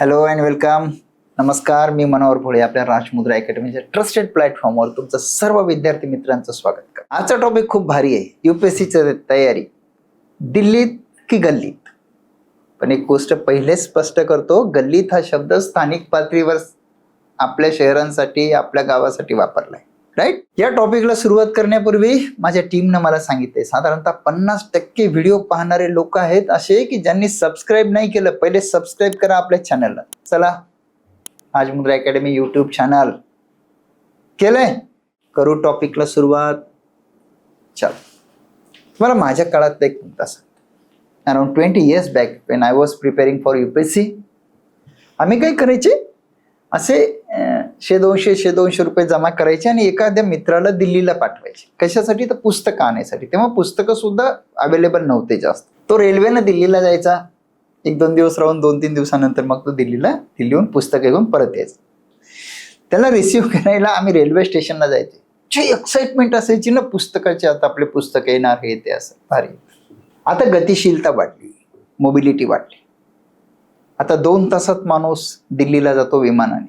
Hello and welcome नमस्कार मी मनोहर भोळे आपल्या राजमुद्रा अकॅडमीच्या trusted प्लॅटफॉर्मवर तुमचं सर्व विद्यार्थी मित्रांचं स्वागत कर आजचा टॉपिक खूप भारी आहे. युपीएससीची तयारी. दिल्लीत की गल्लीत? पण एक गोष्ट पहिले स्पष्ट करतो गल्लीत हा शब्द स्थानिक पातळीवर आपल्या शहरांसाठी आपल्या गावासाठी वापरलाय. राईट या टॉपिकला सुरुवात करण्यापूर्वी माझ्या टीमनं मला सांगितले साधारणतः पन्नास टक्के व्हिडिओ पाहणारे लोक आहेत असे की ज्यांनी सबस्क्राईब नाही केलं पहिले सबस्क्राईब करा आपल्या चॅनलला चला आज मुद्रा अकॅडमी यूट्यूब चॅनल केलंय. करू टॉपिकला सुरुवात. चल. मला माझ्या काळात एक मुद्दा सांग around twenty years back when I was preparing for U P C आम्ही काय करायचे? असे शे दोनशे शे दोनशे रुपये जमा करायचे आणि एखाद्या मित्राला दिल्लीला पाठवायचे. कशासाठी? तर पुस्तकं आणण्यासाठी तेव्हा पुस्तकं सुद्धा अवेलेबल नव्हते जास्त. तो रेल्वेनं दिल्लीला जायचा. एक दोन दिवस राहून दोन तीन दिवसानंतर मग तो दिल्लीला दिल्लीहून पुस्तकं घेऊन परत यायचा. त्याला रिसिव्ह करायला आम्ही रेल्वे स्टेशनला जायचे. जे एक्साइटमेंट असायची ना पुस्तकाची आता आपले पुस्तक येणार हे ते असं भारी. आता गतिशीलता वाढली. मोबिलिटी वाढली. आता दोन तासात माणूस दिल्लीला जातो विमानाने.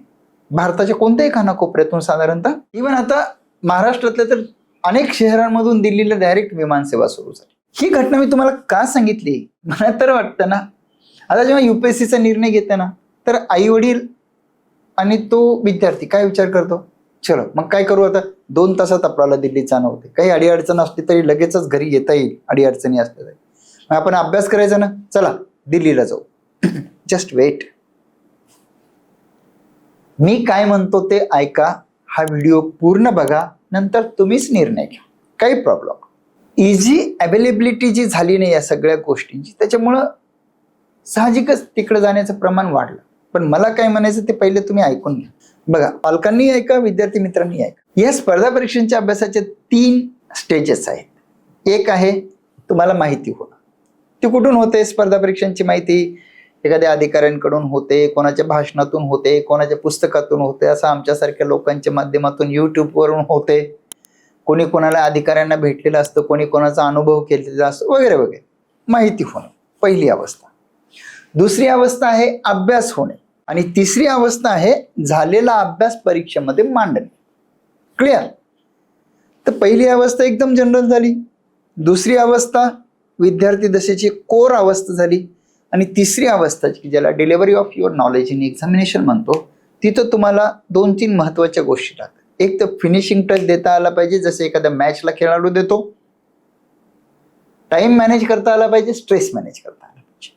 भारताच्या कोणत्याही खानाकोपऱ्यातून साधारणतः इव्हन आता महाराष्ट्रातल्या तर अनेक शहरांमधून दिल्लीला डायरेक्ट विमानसेवा सुरू झाली. ही घटना मी तुम्हाला का सांगितली? मला तर वाटतं ना. आता जेव्हा युपीएससीचा निर्णय घेते ना तर आई वडील आणि तो विद्यार्थी काय विचार करतो? चलो मग काय करू आता? दोन तासात आपल्याला दिल्लीत जाणं होते काही अडीअडचण असली तरी लगेचच घरी येता येईल. अडीअडचणी असल्या तरी. मग आपण अभ्यास करायचा ना? चला दिल्लीला जाऊ. जस्ट वेट मी काय म्हणतो ते ऐका हा व्हिडिओ पूर्ण बघा नंतर तुम्हीच निर्णय घ्या. काही प्रॉब्लेम इझी अवेलेबिलिटी जी झाली नाही या सगळ्या गोष्टींची त्याच्यामुळं साहजिकच तिकडे जाण्याचं प्रमाण वाढलं. पण मला काय म्हणायचं ते पहिले तुम्ही ऐकून घ्या. बघा पालकांनी ऐका विद्यार्थी मित्रांनी ऐका. या स्पर्धा परीक्षांच्या अभ्यासाचे तीन स्टेजेस आहेत. एक आहे तुम्हाला माहिती होणं. ती कुठून होते स्पर्धा परीक्षांची माहिती? एखाद्या अधिकाऱ्यांकडून होते कोणाच्या भाषणातून होते कोणाच्या पुस्तकातून होते असं आमच्यासारख्या लोकांच्या माध्यमातून यूट्यूबवरून होते. कोणी कोणाला अधिकाऱ्यांना भेटलेलं असतं कोणी कोणाचा अनुभव केलेला असतो वगैरे वगैरे. माहिती होणं पहिली अवस्था. दुसरी अवस्था आहे अभ्यास होणे आणि तिसरी अवस्था आहे झालेला अभ्यास परीक्षेमध्ये मांडणे. क्लिअर तर पहिली अवस्था एकदम जनरल झाली. दुसरी अवस्था विद्यार्थी दशेची कोर अवस्था झाली. आणि तिसरी अवस्था की ज्याला delivery of your knowledge in examination म्हणतो तिथं तुम्हाला दोन तीन महत्त्वाच्या गोष्टी लागतात. एक तर फिनिशिंग टच देता आला पाहिजे जसं एखाद्या मॅचला खेळाडू देतो. टाइम मॅनेज करता आला पाहिजे स्ट्रेस मॅनेज करता आला पाहिजे.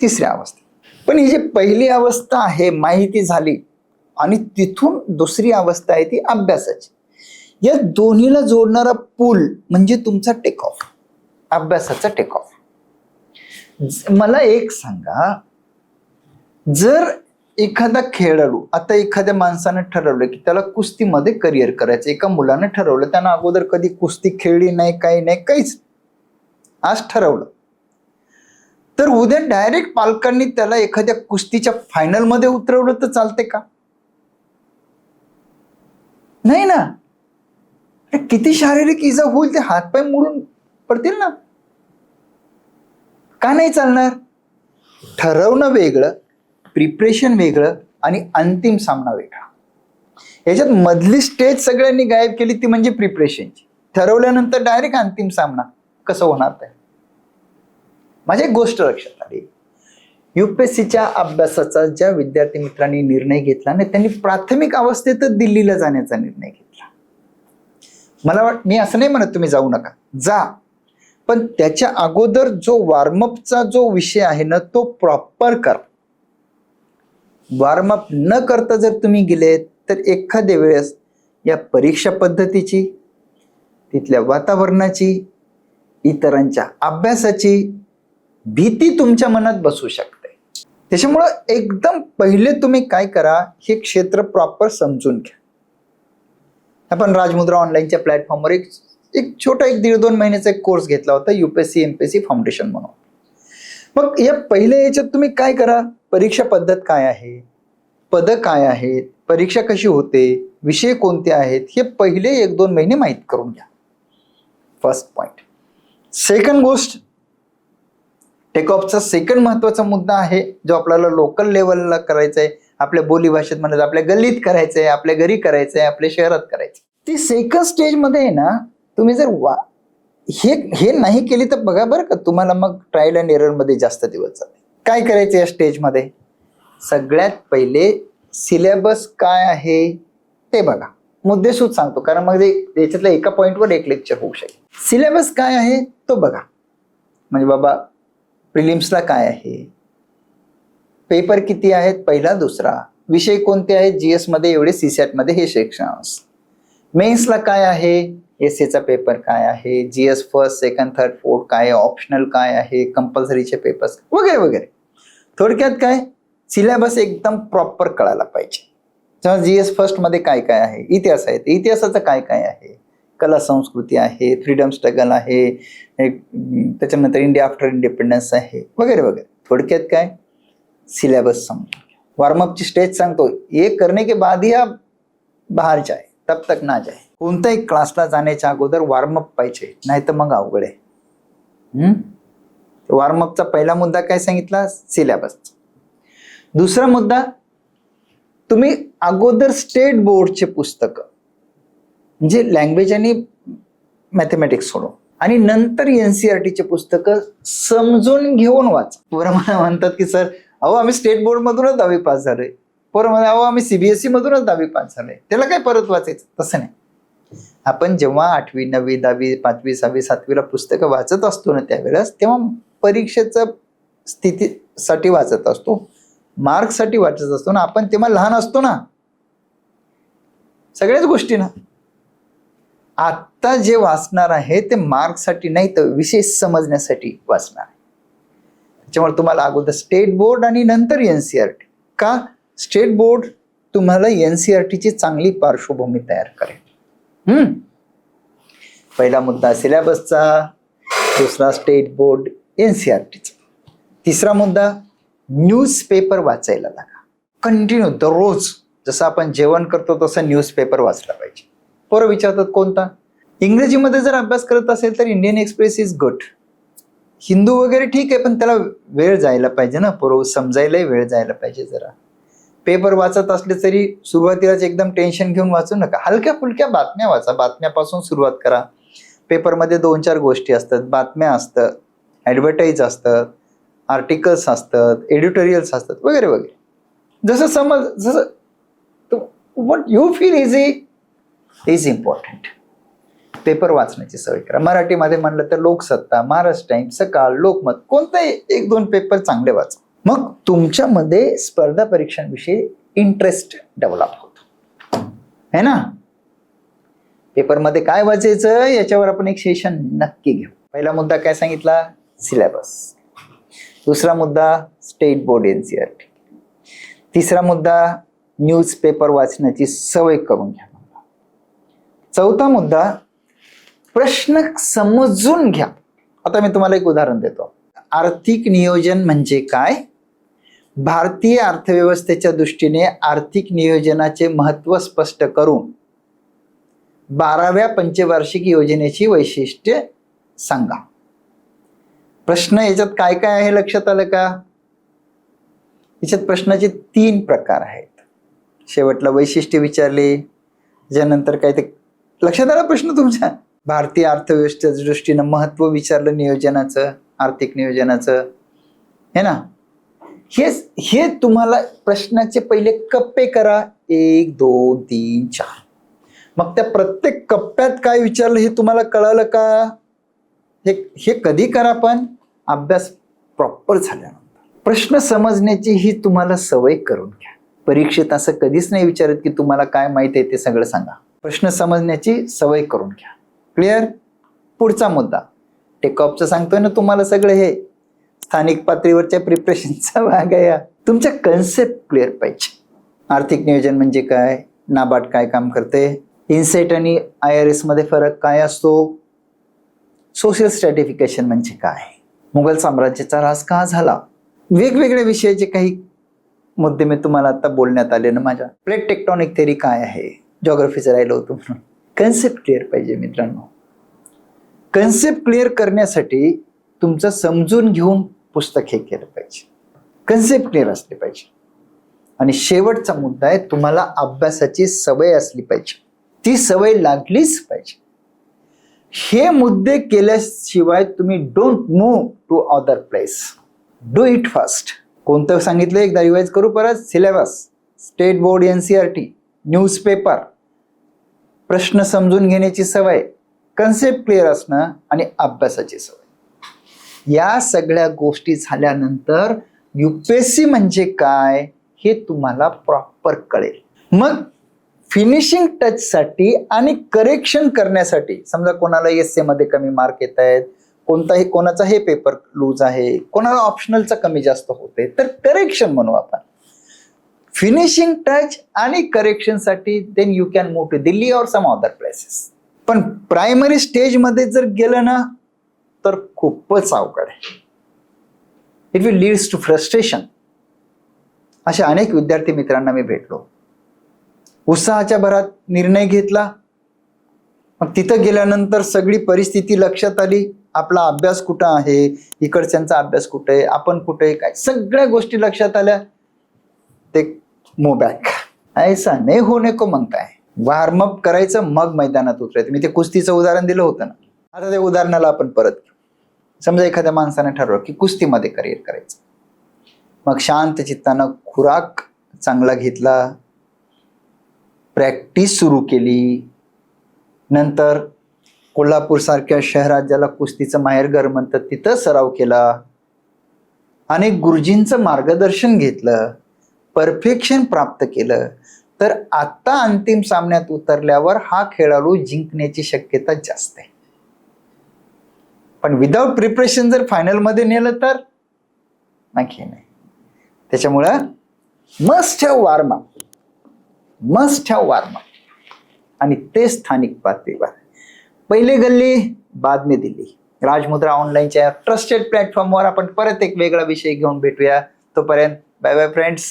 तिसरी अवस्था. पण ही जी पहिली अवस्था आहे माहिती झाली आणि तिथून दुसरी अवस्था आहे ती अभ्यासाची. या दोन्हीला जोडणारा पूल म्हणजे तुमचा टेक ऑफ अभ्यासाचा टेक ऑफ मला एक सांगा. जर एखादा खेळाडू आता एखाद्या माणसानं ठरवलं की त्याला कुस्तीमध्ये करिअर करायचं एका मुलानं ठरवलं त्यानं अगोदर कधी कुस्ती खेळली नाही काही नाही काहीच आज ठरवलं. तर उद्या डायरेक्ट पालकांनी त्याला एखाद्या कुस्तीच्या फायनलमध्ये उतरवलं तर चालते का? नाही ना. किती शारीरिक इजा होईल ते हातपाय मोडून पडतील ना. का नाही चालणार? ठरवणं वेगळं प्रिपरेशन वेगळं आणि अंतिम सामना वेगळा. याच्यात मधली स्टेज सगळ्यांनी गायब केली ती म्हणजे प्रिपरेशनची ठरवल्यानंतर डायरेक्ट अंतिम सामना. कसं होणार ते? माझी एक गोष्ट लक्षात आली. युपीएससीच्या अभ्यासाचा ज्या विद्यार्थी मित्रांनी निर्णय घेतला नाही त्यांनी प्राथमिक अवस्थेतच दिल्लीला जाण्याचा निर्णय घेतला. मला वाट मी असं नाही म्हणत तुम्ही जाऊ नका. जा. पण त्याच्या अगोदर जो वॉर्मअपचा जो विषय आहे ना तो प्रॉपर करा. वॉर्मअप न करता जर तुम्ही गेले तर एखाद्या वेळेस या परीक्षा पद्धतीची तिथल्या वातावरणाची इतरांच्या अभ्यासाची भीती तुमच्या मनात बसू शकते. त्याच्यामुळं एकदम पहिले तुम्ही काय करा हे क्षेत्र प्रॉपर समजून घ्या. आपण राजमुद्रा ऑनलाईनच्या प्लॅटफॉर्मवर एक एक छोटा एक दीड दोन महिन्याचा एक कोर्स घेतला होता युपीएससी एमपीएससी फाउंडेशन म्हणून. मग या पहिल्या याच्यात तुम्ही काय करा? परीक्षा पद्धत काय आहे? पद काय आहेत? परीक्षा कशी होते? विषय कोणते आहेत? हे पहिले एक दोन महिने माहीत करून घ्या. फर्स्ट पॉइंट सेकंड गोष्ट टेकऑफचा सेकंड महत्त्वाचा मुद्दा आहे जो आपल्याला लोकल लेवलला करायचा आहे आपल्या बोली भाषेत म्हणत आपल्या गल्लीत करायचंय आपल्या घरी करायचंय आपल्या शहरात करायचं ती सेकंड स्टेजमध्ये आहे ना तुम्ही जर वा हे हे नाही केली तर बघा बरं का तुम्हाला मग ट्रायल अँड एररमध्ये जास्त दिवस जाते काय करायचं या स्टेजमध्ये सगळ्यात पहिले सिलेबस काय आहे ते बघा. मुद्देसूद सांगतो कारण मग ते त्याच्यातल्या एका पॉईंटवर एक लेक्चर होऊ शकेल. सिलेबस काय आहे तो बघा. म्हणजे बाबा प्रिलिम्सला काय आहे? पेपर किती आहेत? पहिला दुसरा. विषय कोणते आहेत? जीएसमध्ये एवढे सी सॅटमध्ये हे सेक्शन्स मेन्सला काय आहे? एस एचा पेपर काय आहे? G S first second third fourth काय ऑप्शनल काय आहे? कंपल्सरीचे पेपर्स वगैरे वगैरे. थोडक्यात काय? सिलेबस एकदम प्रॉपर कळायला पाहिजे. जी एस फर्स्टमध्ये काय काय आहे? इतिहास आहे. इतिहासाचं काय काय आहे? कला संस्कृती आहे फ्रीडम स्ट्रगल आहे त्याच्यानंतर इंडिया आफ्टर इंडिपेंडन्स आहे वगैरे वगैरे. थोडक्यात काय? सिलेबस समजा वार्मअपची स्टेज सांगतो ये करने के बाद ही आप बाहेर जाए तब तक ना जाए कोणत्याही क्लासला जाण्याच्या अगोदर वॉर्मअप पाहिजे नाही तर मग अवघड. आहे वॉर्मअपचा पहिला मुद्दा काय सांगितला? सिलेबस दुसरा मुद्दा तुम्ही अगोदर स्टेट बोर्डचे पुस्तक म्हणजे लँग्वेज आणि मॅथमॅटिक्स सोडव आणि नंतर एनसीआरटीचे पुस्तकं समजून घेऊन वाच. पोरं मला म्हणतात की सर अहो आम्ही स्टेट बोर्ड मधूनच दहावी पास झालोय. पोरं म्हणा अहो आम्ही सीबीएसई मधूनच दहावी पास झालोय. त्याला काय परत वाचायचं? तसं नाही. आपण जेव्हा आठवी नववी दहावी पाचवी सहावी सातवीला पुस्तकं वाचत असतो ना त्यावेळेस तेव्हा परीक्षेचं स्थितीसाठी वाचत असतो. मार्कसाठी वाचत असतो ना आपण तेव्हा लहान असतो ना. सगळ्याच गोष्टी ना. आता जे वाचणार आहे ते मार्कसाठी नाही तर विशेष समजण्यासाठी वाचणार आहे. त्याच्यामुळे तुम्हाला अगोदर स्टेट बोर्ड आणि नंतर एनसीआरटी का? स्टेट बोर्ड तुम्हाला एनसीआरटीची चांगली पार्श्वभूमी तयार करेल. हम्म. पहिला मुद्दा सिलेबसचा दुसरा स्टेट बोर्ड एनसीआरटीचा तिसरा मुद्दा न्यूजपेपर वाचायला लागा. कंटिन्यू दररोज जसं आपण जेवण करतो तसं न्यूजपेपर वाचला पाहिजे. पोरं विचारतात कोणता? इंग्रजीमध्ये जर अभ्यास करत असेल तर Indian Express is good. Hindu वगैरे ठीक आहे पण त्याला वेळ जायला पाहिजे ना पोरं. समजायलाही वेळ जायला पाहिजे जरा. पेपर वाचत असले तरी सुरुवातीलाच एकदम टेन्शन घेऊन वाचू नका. हलक्या फुलक्या बातम्या वाचा. बातम्यापासून सुरुवात करा. पेपरमध्ये दोन चार गोष्टी असतात. बातम्या असतात. ॲडव्हर्टाईज असतात. आर्टिकल्स असतात. एडिटोरियल्स असतात. वगैरे वगैरे. जसं समज जसं what you feel easy is important paper वाचण्याची सवय करा. मराठीमध्ये म्हणलं तर लोकसत्ता महाराष्ट्र टाईम सकाळ लोकमत कोणताही एक दोन पेपर चांगले वाचा. मग तुमच्यामध्ये स्पर्धा परीक्षांविषयी इंटरेस्ट डेव्हलप होतो. है ना? पेपरमध्ये काय वाचायचं याच्यावर आपण एक सेशन नक्की घेऊ. पहिला मुद्दा काय सांगितला? सिलेबस दुसरा मुद्दा स्टेट बोर्ड एनसीआरटी तिसरा मुद्दा न्यूज पेपर वाचण्याची सवय करून घ्या. चौथा मुद्दा प्रश्न समजून घ्या. आता मी तुम्हाला एक उदाहरण देतो. आर्थिक नियोजन म्हणजे काय? भारतीय अर्थव्यवस्थेच्या दृष्टीने आर्थिक नियोजनाचे महत्त्व स्पष्ट करून बाराव्या पंचवार्षिक योजनेची वैशिष्ट्ये सांगा. प्रश्न याच्यात काय काय आहे लक्षात आलं का? याच्यात प्रश्नाचे तीन प्रकार आहेत. शेवटला वैशिष्ट्य विचारले त्याच्यानंतर काय ते लक्षात आला प्रश्न तुमचा? भारतीय अर्थव्यवस्थेच्या दृष्टीनं महत्त्व विचारलं नियोजनाचं आर्थिक नियोजनाचं. हे ना? हे हे तुम्हाला प्रश्नाचे पहिले कप्पे करा. एक दोन तीन चार. मग त्या प्रत्येक कप्प्यात काय विचारलं हे तुम्हाला कळालं का? हे हे कधी करा पण? अभ्यास प्रॉपर झाल्यानंतर. प्रश्न समजण्याची ही तुम्हाला सवय करून घ्या. परीक्षेत असं कधीच नाही विचारत की तुम्हाला काय माहीत आहे ते सगळं सांगा. प्रश्न समजण्याची सवय करून घ्या. क्लिअर पुढचा मुद्दा. टेकऑफचं सांगतोय ना तुम्हाला सगळं हे. स्थानिक पातळीवरच्या प्रिपरेशनचा भाग आहे तुमच्या कन्सेप्ट क्लिअर पाहिजे. आर्थिक नियोजन म्हणजे काय? नाबार्ड काय काम करते? इन्सेट आणि आय आर एसमध्ये फरक काय असतो? सोशल स्ट्रॅटिफिकेशन म्हणजे काय? मुघल साम्राज्याचा राज का झाला? वेगवेगळ्या विषयाचे काही मुद्दे मी तुम्हाला आता बोलण्यात आले ना माझ्या. प्लेट टेक्टॉनिक थेरी काय आहे? जॉग्रफीचं राहिलं होतं म्हणून. कन्सेप्ट क्लिअर पाहिजे मित्रांनो. कन्सेप्ट क्लिअर करण्यासाठी तुमचं समजून घेऊन पुस्तक हे केलं पाहिजे. कन्सेप्ट क्लिअर असले पाहिजे. आणि शेवटचा मुद्दा आहे तुम्हाला अभ्यासाची सवय असली पाहिजे. ती सवय लागलीच पाहिजे. हे मुद्दे केल्याशिवाय तुम्ही don't move to other place do it fast कोणतं सांगितलं? एकदा रिवाइज करू परत. Syllabus state board N C R T newspaper प्रश्न समजून घेण्याची सवय. कन्सेप्ट क्लिअर असणं आणि अभ्यासाची सवय. या सगळ्या गोष्टी झाल्यानंतर युपीएससी म्हणजे काय हे तुम्हाला प्रॉपर कळेल. मग फिनिशिंग टच साठी आणि करेक्शन करण्यासाठी समजा कोणाला एसमध्ये कमी मार्क येत आहेत कोणताही कोणाचा हे पेपर लूज आहे कोणाला ऑप्शनलचा कमी जास्त होते तर करेक्शन म्हणू आपण. फिनिशिंग टच आणि करेक्शनसाठी then you can move to Delhi और सम अदर प्लेसेस पण प्रायमरी स्टेजमध्ये जर गेलं ना तर खूपच अवघड आहे. It will leads to frustration अशा अनेक विद्यार्थी मित्रांना मी भेटलो. उत्साहाच्या भरात निर्णय घेतला. मग तिथं गेल्यानंतर सगळी परिस्थिती लक्षात आली. आपला अभ्यास कुठं आहे? इकडच्यांचा अभ्यास कुठे? आहे आपण कुठे? आहे काय? सगळ्या गोष्टी लक्षात आल्या. ते मोबॅक ऐसा नाही होणे को म्हणताय. वार्मअप करायचं मग मैदानात उतरायचं. मी ते कुस्तीचं उदाहरण दिलं होतं ना. आता त्या उदाहरणाला आपण परत घेऊ. समजा एखाद्या माणसाने ठरवलं की कुस्तीमध्ये करिअर करायचं. मग शांत चित्तानं खुराक चांगला घेतला प्रॅक्टिस सुरू केली नंतर कोल्हापूर सारख्या शहरात ज्याला कुस्तीचं माहेरघर म्हणतात तिथं सराव केला आणि गुरुजींचं मार्गदर्शन घेतलं परफेक्शन प्राप्त केलं तर आता अंतिम सामन्यात उतरल्यावर हा खेळाडू जिंकण्याची शक्यता जास्त आहे. पण विदाऊट प्रिपरेशन जर फायनलमध्ये नेलं तर? नाही नाही. त्याच्यामुळं must have warmer must have warmer आणि ते स्थानिक पातळीवर पहिले गल्ली बाद में दिल्ली. राजमुद्रा ऑनलाईनच्या ट्रस्टेड प्लॅटफॉर्मवर आपण परत एक वेगळा विषय घेऊन भेटूया. तोपर्यंत बाय बाय फ्रेंड्स